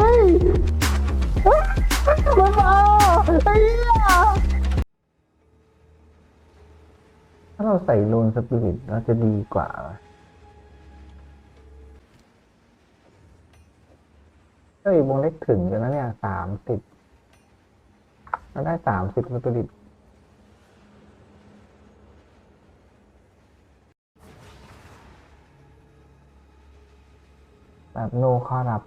ฮ้ยมันมาไอ้เหี้ยถ้าเราใส่โลนสปิริตเราจะดีกว่า เฮ้ยวงเล็กถึงอยู่นะเนี่ยสามสิบเราได้สามสิบสปิริตแบบโนคอรับ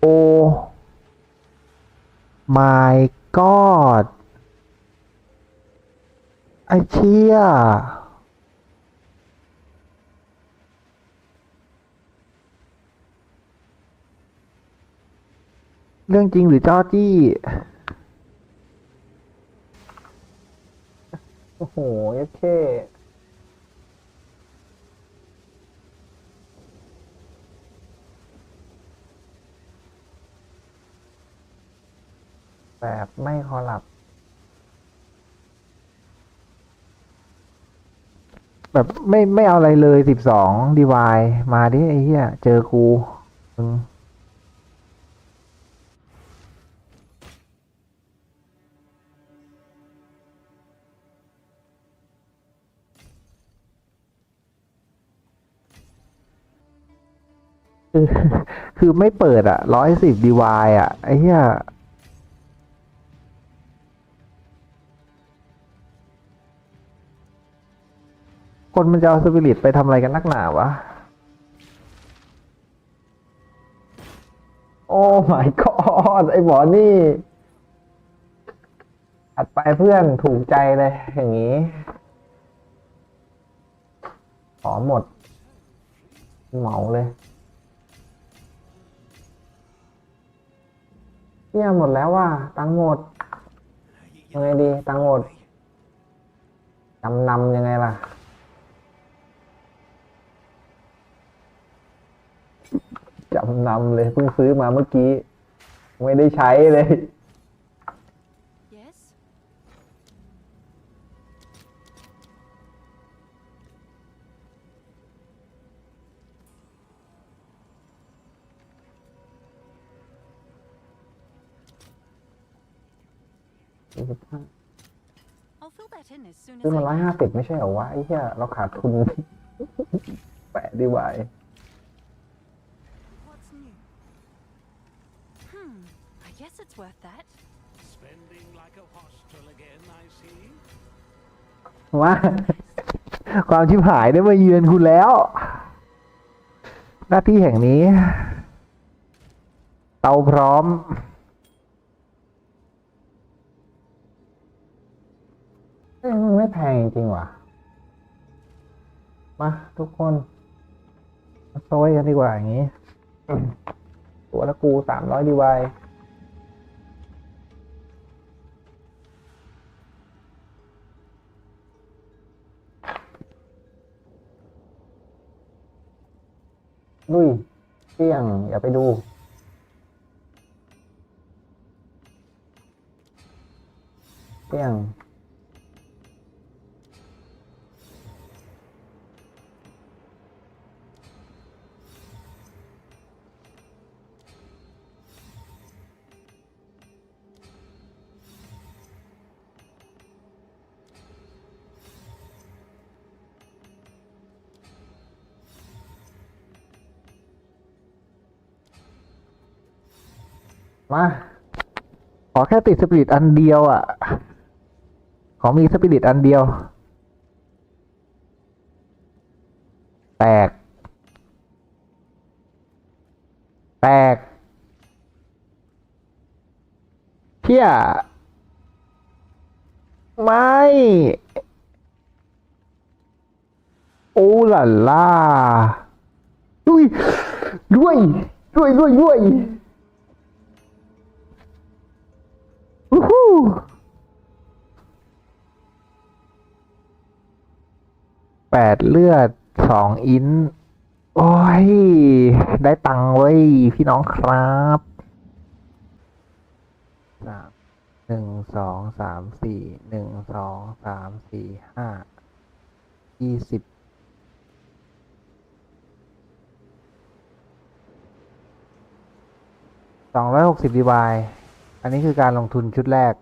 โอ้ my god ไอเชี่ยเรื่องจริงหรือจ้อจี้ โอ้โหเอเค แบบไม่คอรับ แบบไม่ไม่เอาอะไรเลยสิบสองดีวายมาดิไอ้เหี้ยเจอกูมึงคือคือไม่เปิดอะร้อยสิบดีวายอะไอ้เหี้ย คนมันจะเอาสปิริตไปทำอะไรกันนักหนาวะ โอ้ my god ไอ้หมอนี่อัดไปเพื่อนถูกใจเลย อย่างนี้ ขอหมด เหมาเลยเนี่ยหมดแล้วว่า ตังหมดยังไงดี ตังหมดจำนำยังไงล่ะ จำนำเลยเพิ่งซื้อมาเมื่อกี้ ไม่ได้ใช้เลย Yes? ซื้อ I'll fill that in as soon as มาร้อย I ห้าสิบไม่ใช่เหรอวะไอ้เหี้ยเราขาดทุน แปะดีไวา worth that. Spending like a hostel again, I see. ว่า ความชิบหายได้มาเยือนคุณแล้ว หน้าที่แห่งนี้ เตาพร้อม เอ้ยมันไม่แพงจริงๆว่ะ มาทุกคนมาโซยกันดีกว่าอย่างนี้ ตัวละกูสามร้อยดีไว ลุยเที่ยง อย่าไปดู เที่ยง มา ขอแค่ติดสปิริตอันเดียวอะ ขอมีสปิริตอันเดียว แตก แตกเพี้ยไม่ โอ้ล่ะล่าด้วย ด้วย ด้วย ด้วยด้วย แปดเลือดสองอิน โอ้ย ได้ตังค์เว้พี่น้องครับสามหนึ่งสองสามสี่หนึ่งสองสามสี่ห้ายี่สิบสองร้อยหกสิบดีวายอันนี้คือการลงทุนชุดแรก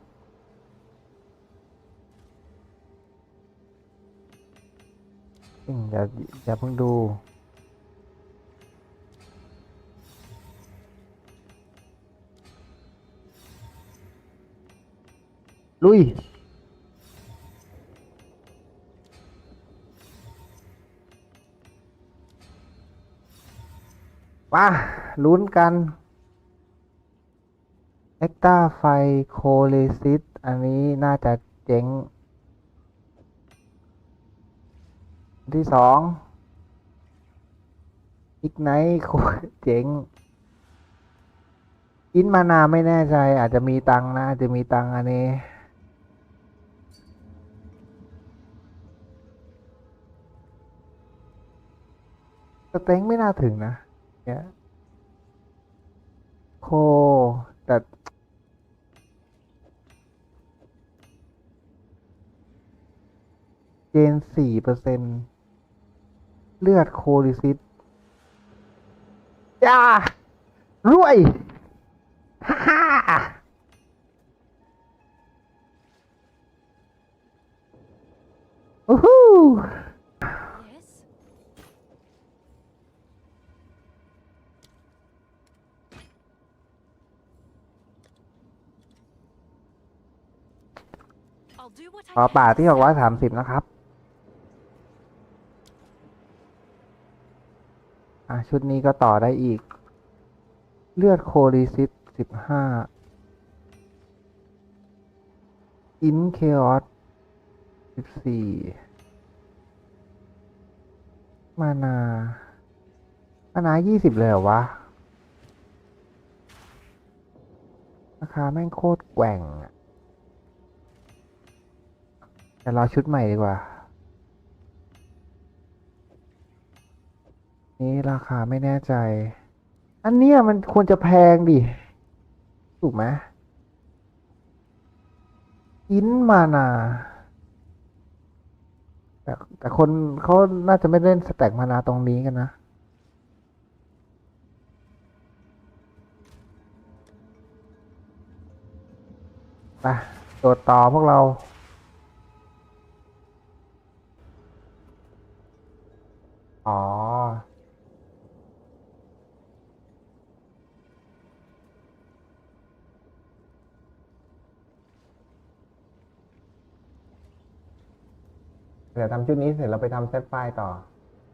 อืมเดี๋ยวเดี๋ยวเพิ่งดู ลุย มา ลุ้นกันเอ็กตาไฟโคเลซิสอันนี้น่าจะเจ๋ง อัน ที่สองอีกไนโคเจ๋ง อินมานาไม่แน่ใจ อาจจะมีตังนะ อาจจะมีตังอันนี้ สเต็งไม่น่าถึงนะ เนี่ย โค แต่เกณฑ์สี่เปอร์เซ็นต์ เลือดโคลิซิสจ้ารวยฮ่าฮ่าอู้หู Yes? I'll do what I ขอ can ป่า to ที่หกร้อยสามสิบนะครับ อะ ชุดนี้ก็ต่อได้อีก เลือดโคลิซิสสิบห้าอินเคออสสิบสี่มานามานายี่สิบเลยเหรอวะ ราคาแม่งโคตรแกว่งอะแต่รอชุดใหม่ดีกว่า นี่ราคาไม่แน่ใจ อันเนี้ยมันควรจะแพงดิ ถูกไหมอินมานา แต่แต่คนเขาน่าจะไม่เล่นสแต็กมานาตรงนี้กันนะ ไปโดดต่อพวกเราอ๋อ เดี๋ยวทำชุดนี้เสร็จเราไปทำเซตไฟล์ต่อ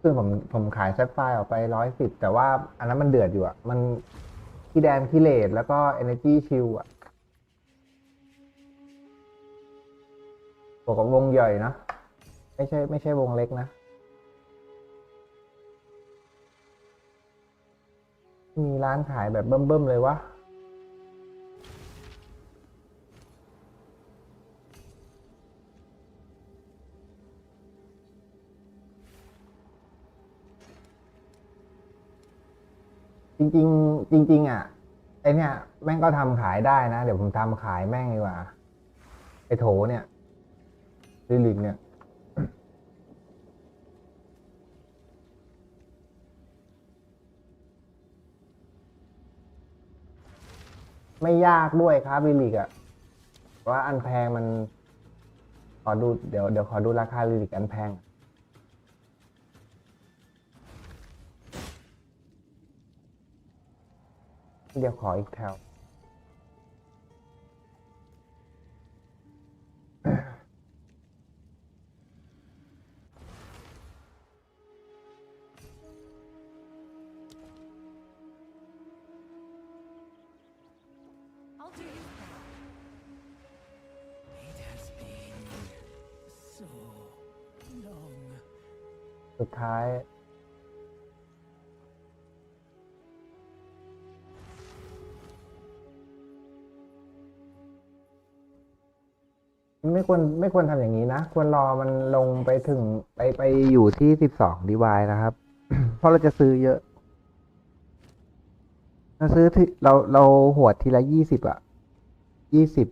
คือผมผมขายเซตไฟล์ออกไปร้อยสิบแต่ว่าอันนั้นมันเดือดอยู่อะมันคีแดนคีเลตแล้วก็ Energy Shield อะบวกกับวงใหญ่นะ ไม่ใช่ไม่ใช่วงเล็กนะมีร้านขายแบบเบิ่มๆเลยวะ จริงจริง ๆ อะไอเนี่ย แม่งก็ทำขายได้นะ เดี๋ยวผมทำขายแม่งดีกว่าไอโถเนี่ยลิลิกเนี่ยไม่ยากด้วยครับลิลิกอะว่าอันแพงมัน ขอดูเดี๋ยวเดี๋ยวขอดูราคาลิลิกอันแพง เดี๋ยวขออีกแถว I'll do you proud. It has been so long. สุดท้าย ไม่ควรไม่ควรทำอย่างนี้นะ ควรรอมันลงไปถึงไปไปอยู่ที่สิบสองดีวายนะครับ เพราะเราจะซื้อเยอะ เราซื้อที่เราเราหวดทีละยี่สิบอะยี่สิบ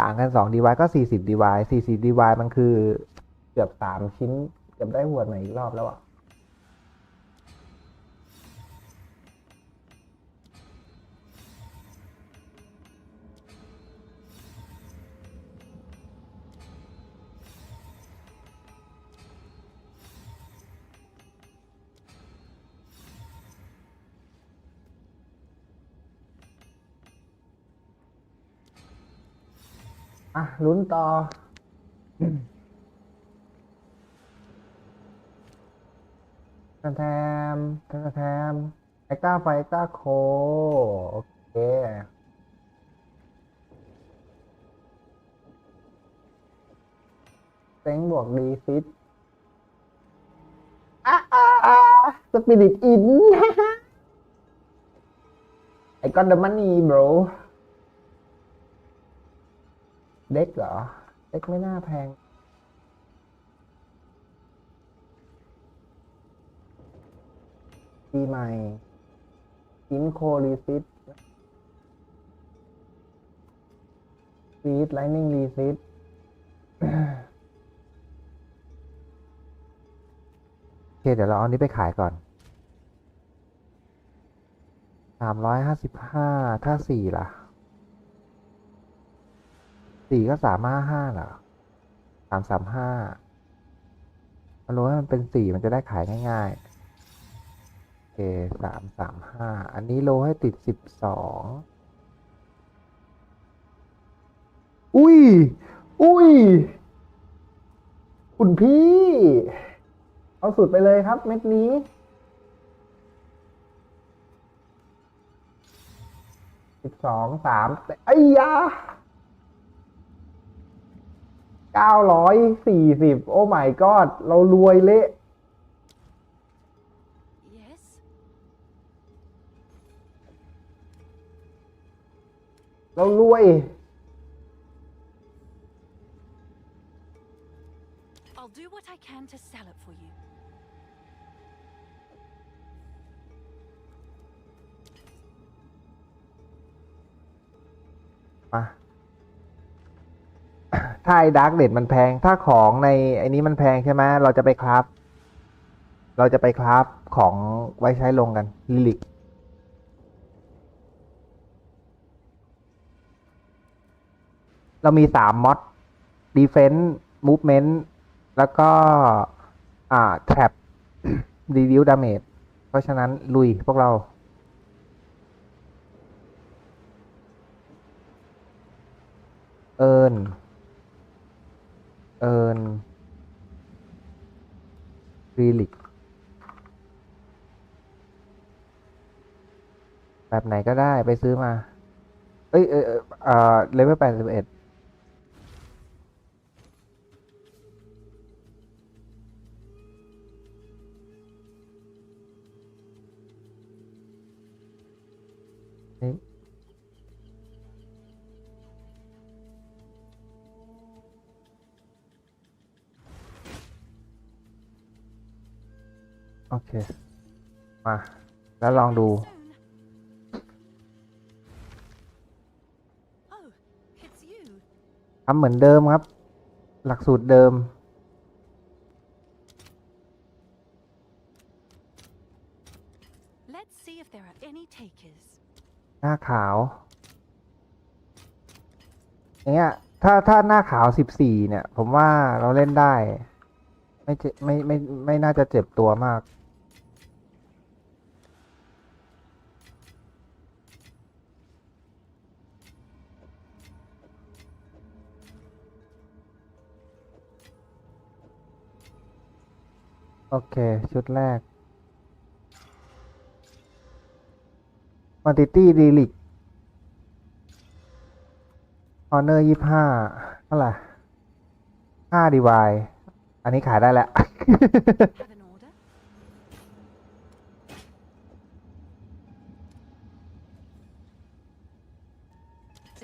ต่างกันสองดีวายก็สี่สิบดีวายสี่สิบดีวายมันคือเกือบสามชิ้นเกือบได้หวดใหม่อีกรอบแล้วอะ อะลุ้นต่อ แทมแทมแทมแทมไอต้าไฟไอต้าโค โอเคเต็งบวกดีฟิตอะอะอะสปิริตอินไอ้ก้อนเดมันนี่ bro เด็กเหรอ เด็กไม่น่าแพง ปีใหม่อินโครีซิตรีดไลนิ่งรีซิตโอเค เดี๋ยวเราเอาอันนี้ไปขายก่อนสามร้อยห้าสิบห้าถ้าสี่ล่ะ สี่ก็สามห้าห้าเหรอสามสามห้ามันรู้ว่ามันเป็นสี่มันจะได้ขายง่ายๆโอเคสามสามห้าอันนี้โลให้ติดสิบสองอุ้ย อุ้ย คุณพี่ เอาสุดไปเลยครับ เม็ดนี้ สิบสองสามไอ้ยา เก้าร้อยสี่สิบโอ้ my god เรารวยเละ Yes? เรารวย I'll do what I can to sell it for you. มา ถ้าไอ้ดาร์กเด็ดมันแพง ถ้าของในไอ้นี้มันแพงใช่ไหมเราจะไปคราฟ เราจะไปคราฟของไว้ใช้ลงกันลิลิกเรามีสามมอด defense movement แล้วก็ อ่า trap reduce damage เพราะฉะนั้นลุยพวกเราเอิญ เอิญรีลิกแบบไหนก็ได้ไปซื้อมา เอ้ย เออเอ่อเลเวลแปดสิบเอ็ด โอเค มา แล้วลองดู Soon. Oh, it's you. ทำเหมือนเดิมครับ หลักสูตรเดิม Let's see if there are any takers. หน้าขาวอย่างเงี้ย ถ้าถ้าหน้าขาวสิบสี่เนี่ย ผมว่าเราเล่นได้ ไม่เจ็บไม่ไม่ไม่น่าจะเจ็บตัวมาก โอเค ชุดแรก Quantity d e l i c Honor ยี่ห้าเท่าไหร่ห้าดีวายอันนี้ขายได้แล้ว Have an order?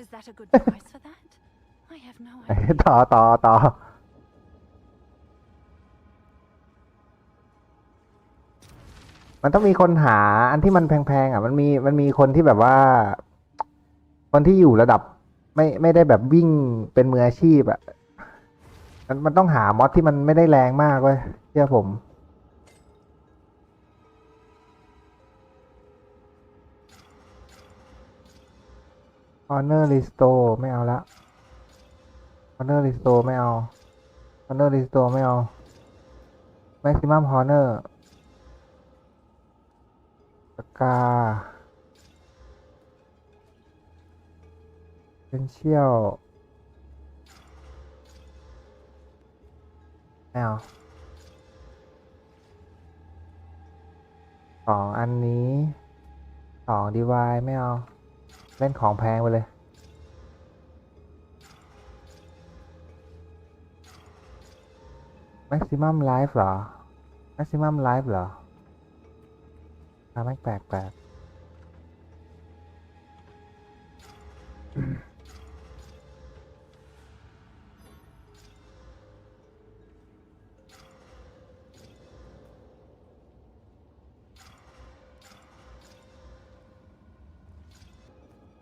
Is that a good price for that? I have no idea. ต่อต่อต่อ มันต้องมีคนหาอันที่มันแพงๆอะ มันมีมันมีคนที่แบบว่า คนที่อยู่ระดับ ไม่ไม่ได้แบบวิ่งเป็นมืออาชีพอะ มันมันต้องหามอดที่มันไม่ได้แรงมากเว้ยเชื่อผม Honor Restore ไม่เอาละ Honor Restore ไม่เอา Honor Restore ไม่เอา Maximum Honor ปาก กา เป็นเชี่ยวแมวสองอันนี้สองดีวายไม่เอา เล่นของแพงไปเลยแม็กซิมัมไลฟ์เหรอแม็กซิมัมไลฟ์เหรอาไม่แปลกแปลก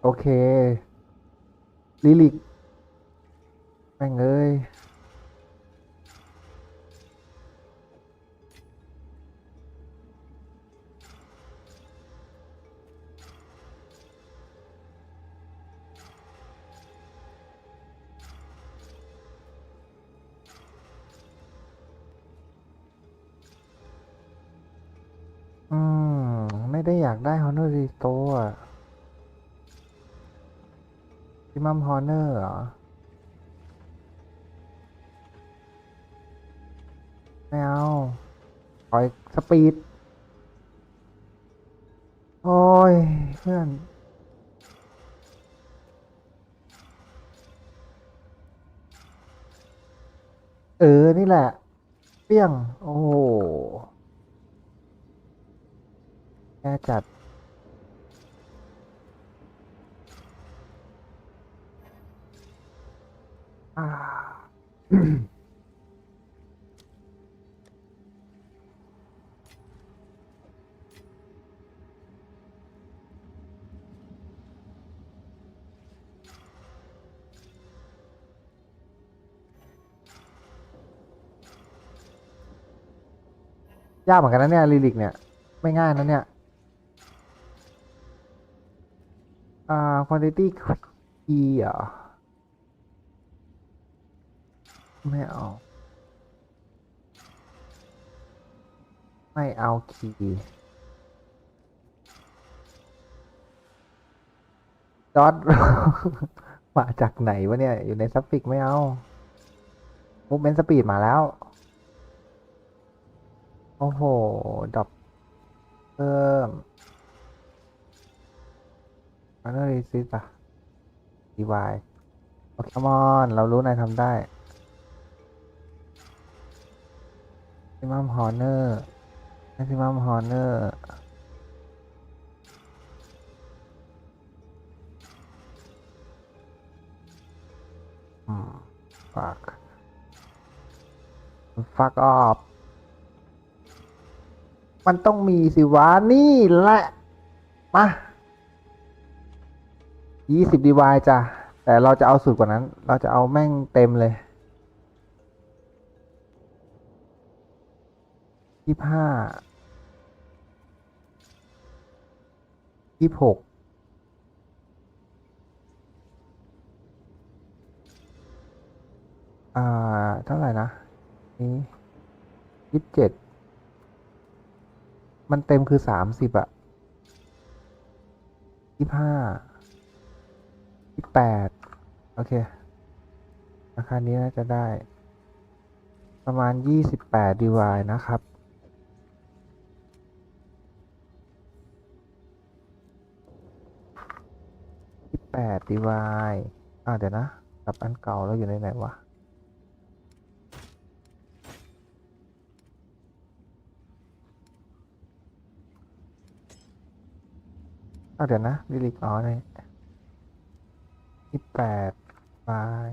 โอเค ลิลิก แม่งเอ้ย ไม่เอาปล่อยสปีด โอ้ย เพื่อนเออ นี่แหละ เปี้ยง โอ้โหแย่จัด อ่า ยากเหมือนกันนะเนี่ยลิลิกเนี่ย ไม่ง่ายนะเนี่ย อ่า quantity key เหรอไม่เอา ไม่เอาคีย์ดอทมาจากไหนวะเนี่ย อยู่ในซัฟฟิกไม่เอามูฟเมนต์สปีดมาแล้ว โอ้โหดับเพิ่มมันเรีซิสอะดีวายโอเคมอน เรารู้นายทำได้ซิมัมฮอร์เนอร์ซิมัมฮอร์เนอร์อืม fuck fuck บ มันต้องมีสิวะนี่แหละ มายี่สิบดีวายจ้ะ แต่เราจะเอาสุดกว่านั้น เราจะเอาแม่งเต็มเลยยี่ห้ายี่หกอ่า เท่าไหร่นะ นี้ยี่สิบเจ็ด มันเต็มคือสามสิบอะยี่ห้ายี่แปดโอเคราคานี้น่าจะได้ ประมาณยี่สิบแปดดีวายนะครับ ยี่แปดดีวายอ่าเดี๋ยวนะกลับอันเก่าแล้วอยู่ในไหนวะ เอาเดี๋ยวนะลิลิกอ๋อในยี่แปดบาย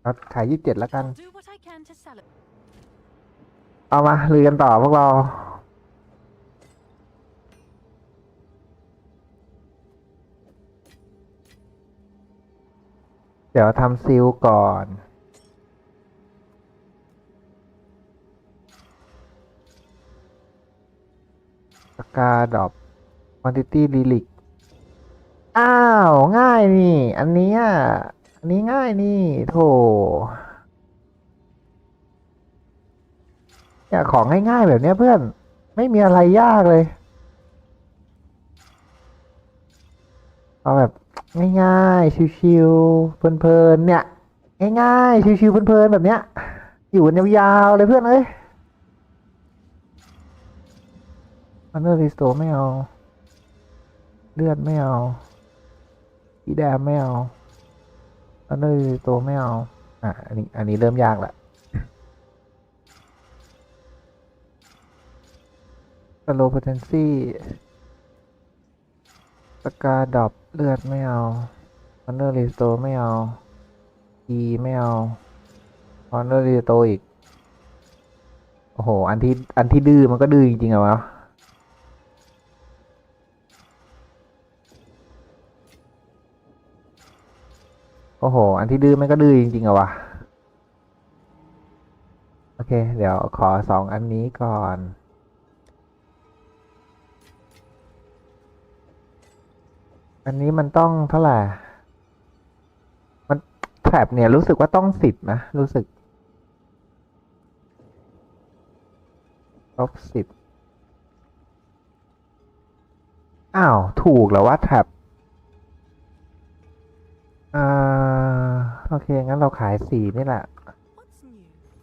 เราขายยี่สิบเจ็ดแล้วกัน เอามาลือกันต่อพวกเราเดี๋ยวทำซิลก่อน สกาดอบ ควอนติตี้ลิลิกอ้าว ง่ายนี่ อันนี้ยอันนี้ง่ายนี่ โถเนี่ยของง่ายๆแบบเนี้ยเพื่อน ไม่มีอะไรยากเลย เอาแบบง่ายๆชิวๆเพลินๆเนี่ย ง่ายๆชิวๆเพลินๆแบบเนี้ย อยู่กันยาวๆเลยเพื่อนเอ้ยอันเดอร์รีสโตไม่เอา เลือดไม่เอาอีแดมไม่เอาอันเดอร์รีสโตไม่เอาอะอันนี้อันนี้เริ่มยากละสโลว์ o t e n c y สกาดอบเลือดไม่เอาอันเดอร์รีสโตไม่เอา E ไม่เอาอันเดอร์รีสโตอีก โอ้โห อันที่ อันที่ดื้อมันก็ดื้อจริงๆอะวะ โอ้โห อันที่ดื้อมันก็ดื้อจริงๆอะวะ โอเค เดี๋ยวขอสองอันนี้ก่อน อันนี้มันต้องเท่าไหร่ มันแถบเนี่ยรู้สึกว่าต้องสิบนะ รู้สึกลบสิบอ้าว ถูกแล้วว่าแถบ งั้นเราขายสี่นี่แหละ What's new?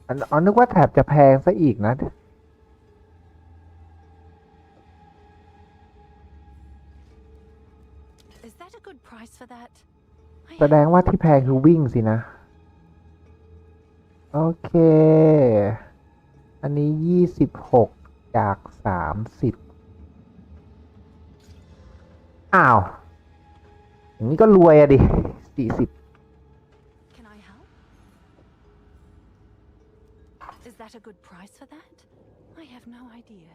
อันอ๋อนึกว่าแถบจะแพงซะอีกนะ Is that a good price for that? I แสดงว่าที่แพงคือวิ่งสินะ โอเค อันนี้ยี่สิบหกจากสามสิบอ้าว อย่างนี้ก็รวยอะดิสี่สิบ that a good price for that? I have no idea.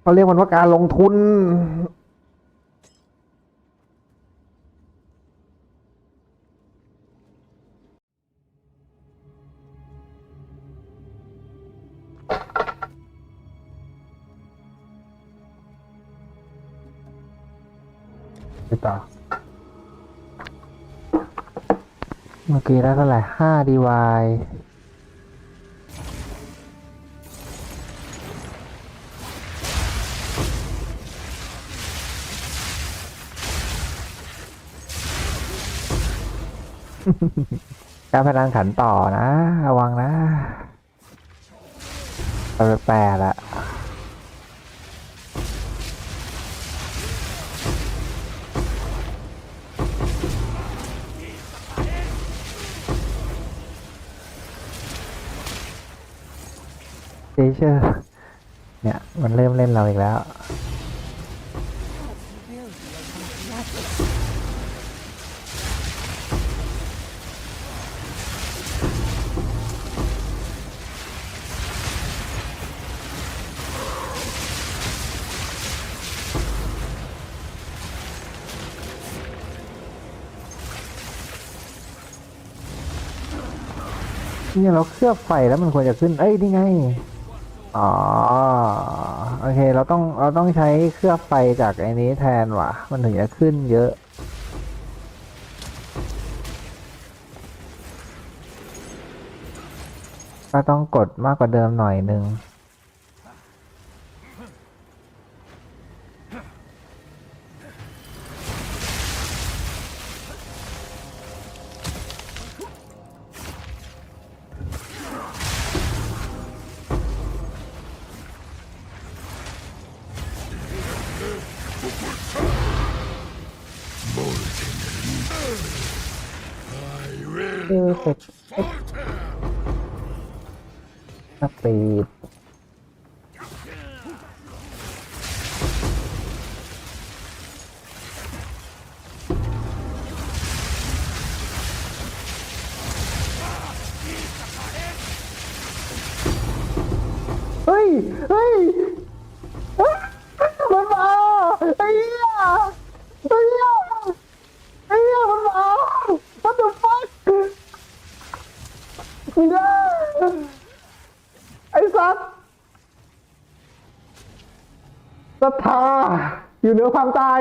เขาเรียกมันว่าการลงทุนไปต่อเมื่อกี้ได้เท่าไหร่ห้าดีวาย การพนันขันต่อนะ ระวังนะไปแปลละเจเชอร์เนี่ย มันเริ่มเล่นเราอีกแล้ว เนี่ยเราเคลือบไฟแล้วมันควรจะขึ้น เอ้ยนี่ไง อ๋อ โอเค เราต้อง เราต้องใช้เคลือบไฟจากไอ้นี้แทนว่ะ มันถึงจะขึ้นเยอะ ก็ต้องกดมากกว่าเดิมหน่อยนึง ฮ้ยเฮ้ย เฮ้ยมันมาไอ้เหี้ยไอ้เหี้ยไอ้เหี้ยมันมา What the fuck ไม่ได้ไอ้สัตว์ศรัทธาอยู่เหนือความตาย